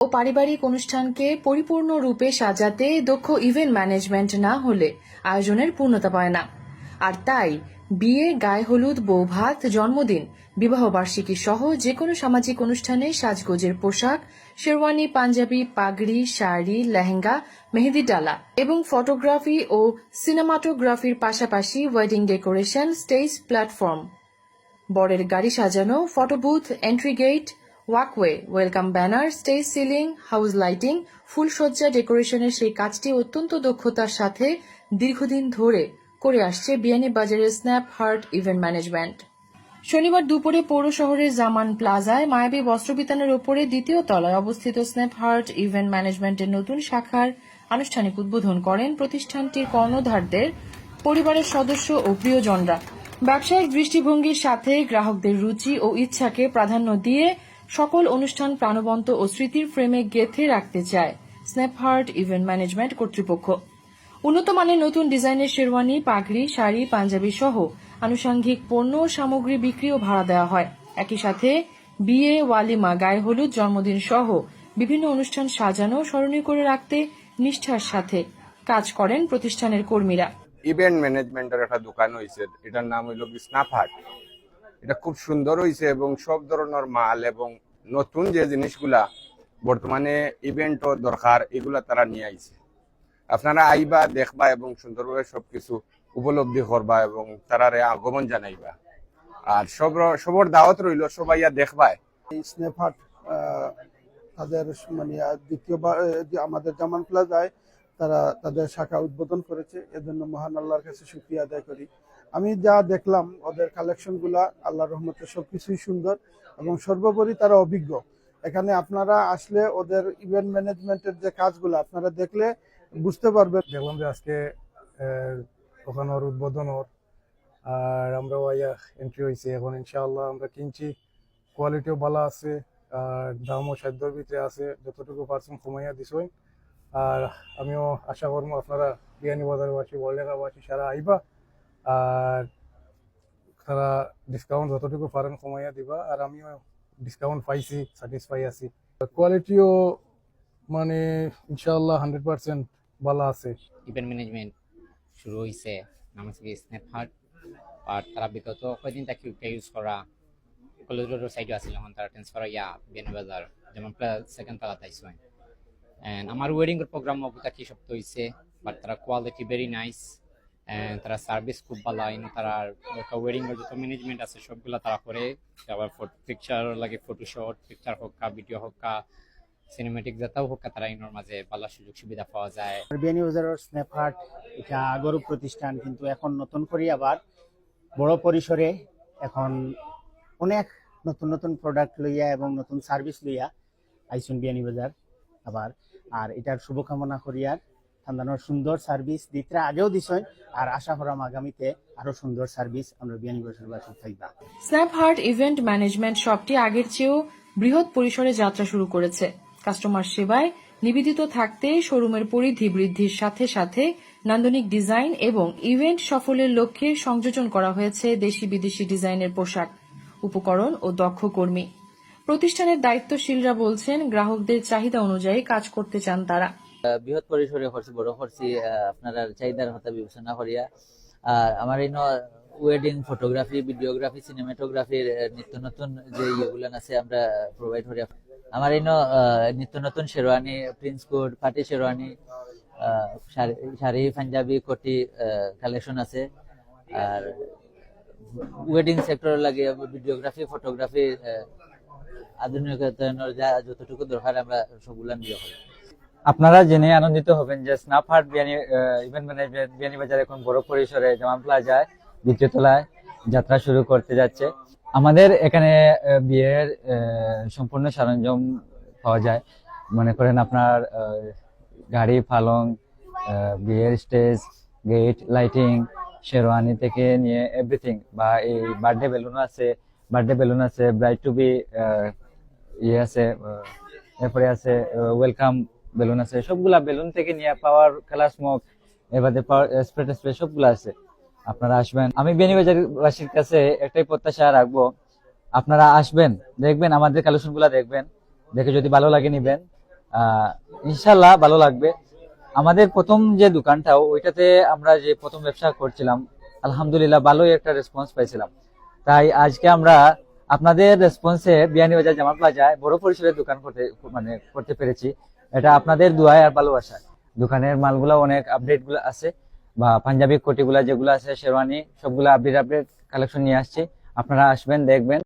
ও পারিবারিক অনুষ্ঠানকে পরিপূর্ণরূপে সাজাতে দক্ষ ইভেন্ট ম্যানেজমেন্ট না হলে আয়োজনের পূর্ণতা পায় না। আর তাই, বিয়ে, গায়ে হলুদ বৌভাত জন্মদিন বিবাহবার্ষিকী সহ যে কোনো সামাজিক অনুষ্ঠানে সাজগোজের পোশাক, শেরওয়ানি, পাঞ্জাবি, পাগড়ি, শাড়ি, লেহেঙ্গা, মেহেদি ডালা এবং ফটোগ্রাফি ও সিনেমাটোগ্রাফির পাশাপাশি ওয়েডিং ডেকোরেশন, স্টেজ প্ল্যাটফর্ম। বরের গাড়ি সাজানো photo booth entry gate walkway welcome banner stage ceiling house lighting ফুলসজ্জা ডেকোরেশনের সেই কাজটি অত্যন্ত দক্ষতার সাথে দীর্ঘদিন ধরে করে আসছে বিয়ানী বাজারের স্ন্যাপ হার্ট ইভেন্ট ম্যানেজমেন্ট শনিবার দুপুরে পৌর শহরের জামান প্লাজায় মায়াবী বস্ত্র বস্ত্রবিতানের ওপরে দ্বিতীয় তলায় অবস্থিত স্ন্যাপ হার্ট ইভেন্ট ম্যানেজমেন্টের নতুন শাখার আনুষ্ঠানিক উদ্বোধন করেন প্রতিষ্ঠানটির কর্ণধারদের, পরিবারের সদস্য ও প্রিয়জনরা। ব্যবসায়িক দৃষ্টিভঙ্গির সাথে গ্রাহকদের রুচি ও ইচ্ছাকে প্রাধান্য দিয়ে সকল অনুষ্ঠান প্রাণবন্ত ও স্মৃতির ফ্রেমে গেঁথে রাখতে চায় স্ন্যাপহার্ট ইভেন্ট ম্যানেজমেন্ট কর্তৃপক্ষ। উন্নত মানের নতুন ডিজাইনের শেরওয়ানি, পাগড়ি, শাড়ি, পাঞ্জাবি সহ আনুষঙ্গিক পণ্য সামগ্রী বিক্রি ও ভাড়া দেওয়া হয়। একই সাথে বিয়ে ওয়ালিমা গায়ে হলুদ, জন্মদিন সহ বিভিন্ন অনুষ্ঠান সাজানো স্মরণীয় করে রাখতে নিষ্ঠার সাথে কাজ করেন প্রতিষ্ঠানের কর্মীরা। ইভেন্ট ম্যানেজমেন্টের একটা দোকান হয়েছে এটার নাম হইল স্নাফহাট এটা খুব সুন্দর হয়েছে এবং সব ধরনের মাল এবং নতুন যে জিনিসগুলা বর্তমানে ইভেন্টও দরকার, এগুলা তারা নিয়ে আইছে। আপনারা আইবা, দেখবা এবং সুন্দরভাবে সবকিছু উপলব্ধি করবা এবং তারারে আগমন জানাইবা। আর সব সবর দাওয়াত রইল, সবাই দেখবায়। এই তাদের মানে দ্বিতীয়বার আমাদের জামান প্লাজায় তারা তাদের শাখা উদ্বোধন করেছে। এজন্য মহান আল্লাহর কাছে শুক্রিয়া আদায় করি। আমি যা দেখলাম ওদের কালেকশনগুলা আল্লাহর রহমতে সবকিছুই সুন্দর এবং সর্বোপরি তারা অভিজ্ঞ। এখানে আপনারা আসলে ওদের ইভেন্ট ম্যানেজমেন্টের যে কাজগুলো আপনারা দেখলে বুঝতে পারবেন। দেখলাম যে আজকে আহ, দোকানের উদ্বোধন ওর। আর আমরা ওয়াইয়া এন্ট্রি হয়েছি। এখন ইনশাআল্লাহ আমরা কিনছি। কোয়ালিটিও ভালো আছে আর দামও সাধ্যর ভিতরে আছে। যতটুকু পারছেন কমাইয়া দিছই আর আমিও আশা করব আপনারা বিয়ানি বাজারবাসী ওয়ার্ল্ডেকাবাসী সারা আইবা। আর তারা ডিসকাউন্ট যতটুকু পারেন কমাইয়া দিবা। আর আমিও ডিসকাউন্ট পাইছি স্যাটিসফাই আছি। কোয়ালিটিও মানে ইনশাআল্লাহ হান্ড্রেড পার্সেন্ট ভালো আছে। ইভেন্ট ম্যানেজমেন্ট শুরু হয়েছে নাম হচ্ছে স্ন্যাপহার্ট আর তারা বিগত কয়দিন তাকে ইউকে ইউজ করা কলেজ রোডের সাইডে আছিল এখন তারা ট্রান্সফার ইয়া বেন বাজার, যেমন সেকেন্ড তালা তাইছো এন্ড আমার ওয়েডিং এর প্রোগ্রাম অবতা কি সপ্তাহ হয়েছে বাট তারা কোয়ালিটি ভেরি নাইস তারা সার্ভিস খুব ভালো ইনো তারা ওয়েডিং এর যত ম্যানেজমেন্ট আছে সবগুলা তারা করে, আবার পিকচার লাগে ফটোশট পিকচার হোক কা ভিডিও হোক কা সিনেমেটিক যাতাও হোক তারা ইনোর মাঝে ভালো সুযোগ সুবিধা পাওয়া যায়। বিয়ানি বাজারের স্ন্যাপহার্ট এটা আগরও প্রতিষ্ঠান, কিন্তু এখন নতুন করে আবার বড় পরিসরে এখন অনেক নতুন নতুন প্রোডাক্ট লইয়া এবং নতুন সার্ভিস লইয়া আইসুন বিয়ানি বাজার আবার আর এটার শুভকামনা করিয়ার ঠান্দানোর সুন্দর সার্ভিস দিতরা আগেও দিছেন আর আশা করাম আগামীতে আরও সুন্দর সার্ভিস আমরা বিয়ানি বাজারবাসী থাকবা স্ন্যাপহার্ট ইভেন্ট ম্যানেজমেন্ট শপটি আগের চেয়েও বৃহৎ পরিসরে যাত্রা শুরু করেছে। কাস্টমার সেবায় নিবেদিত থাকতে শোরুমের পরিধি বৃদ্ধির সাথে সাথে নান্দনিক ডিজাইন এবং ইভেন্ট সফলের লক্ষ্যে সংযোজন করা হয়েছে দেশি বিদেশি ডিজাইনের পোশাক, উপকরণ ও দক্ষ কর্মী। প্রতিষ্ঠানের দায়িত্বশীলরা বলছেন, গ্রাহকদের চাহিদা অনুযায়ী কাজ করতে চান তারা। বৃহৎ পরিসরে করছি বড় করছি আপনারা চাহিদার কথা বিবেচনা করিয়া, আর আমার এই ওয়েডিং ফটোগ্রাফি ভিডিওগ্রাফি সিনেমাটোগ্রাফির নিত্য নতুন যে ইয়েগুলো আছে আমরা প্রোভাইড করি। আমার এই নিত্য নতুন শেরওয়ানি প্রিন্স কোড পাটি শেরওয়ানি শাড়ি পাঞ্জাবি, কোটি কালেকশন আছে। আর ওয়েডিং সেক্টর লাগে ভিডিওগ্রাফি ফটোগ্রাফি আধুনিকতায়নের যা যতটুকু দরকার আমরা নিয়ে আপনারা জেনে আনন্দিত হবেন যে স্ন্যাপহার্ট বিয়ানি ইভেন্ট ম্যানেজমেন্ট এখন বড় পরিসরে জামান প্লাজায় দ্বিতীয় তলায় যাত্রা শুরু করতে যাচ্ছে। আমাদের এখানে বিয়ের সম্পূর্ণ সরঞ্জাম পাওয়া যায়। মনে করেন আপনার গাড়ি, পালং বিয়ের স্টেজ, গেট, লাইটিং, শেরওয়ানি থেকে নিয়ে এভরিথিং বা এই বার্থডে বেলুন আছে, বার্থডে বেলুন আছে ব্রাইট টু বি ইয়ে আছে এরপরে আছে ওয়েলকাম বেলুন আছে, সবগুলা বেলুন থেকে নিয়ে পাওয়ার কালার স্মোক এবারে পাওয়ার স্প্রে স্প্রে সবগুলা আছে। আপনারা আসবেন। আমি বেনিবাজারবাসীর কাছে একটাই প্রত্যাশা রাখব, আপনারা আসবেন, দেখবেন, আমাদের কালেকশনগুলা দেখবেন, দেখে যদি ভালো লাগে নিবেন ইনশাল্লাহ ভালো লাগবে। আমাদের প্রথম যে দোকানটা ওইটাতে আমরা যে প্রথম ব্যবসা করছিলাম, আলহামদুলিল্লাহ ভালোই একটা রেসপন্স পাইছিলাম। তাই আজকে আমরা আপনাদের রেসপন্সে বিয়ানীবাজার জামাত প্লাজায় বড় পরিসরের দোকান করতে মানে করতে পেরেছি। এটা আপনাদের দোয়ায় আর ভালোবাসায়। দোকানের মালগুলো অনেক আপডেটগুলো আছে, বা পাঞ্জাবি কোটিগুলা যেগুলো আছে, শেরওয়ানি, সবগুলো আপডেট আপডেট কালেকশন নিয়ে আসছি। আপনারা আসবেন, দেখবেন।